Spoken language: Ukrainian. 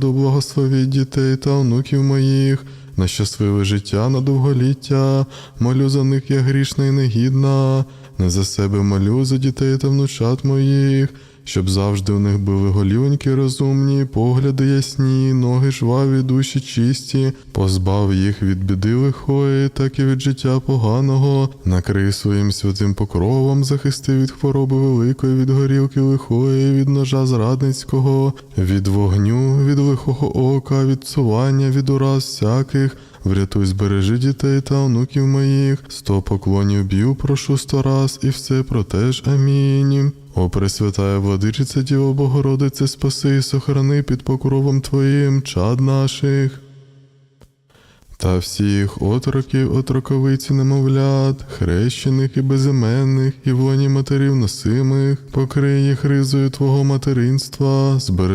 до благословіть дітей та онуків моїх, на щасливе життя, на довголіття, молю за них я грішна і негідна, не за себе молю за дітей та внучат моїх, щоб завжди у них були голівоньки розумні, погляди ясні, ноги жваві, душі чисті, позбав їх від біди лихої, так і від життя поганого, накрий своїм святим покровом, захисти від хвороби великої, від горілки лихої, від ножа зрадницького, від вогню, від лихого ока, від цування, від ураз всяких. Врятуй, збережи дітей та онуків моїх, сто поклонів б'ю, прошу сто раз, і все протеж. Амінь. О, Пресвятая владичиця Діво Богородице, спаси і сохрани під покровом Твоїм чад наших. Та всіх отроків, отроковиці немовлят, хрещених і безіменних, і в лоні матерів носимих, покрий їх ризою Твого материнства, збережи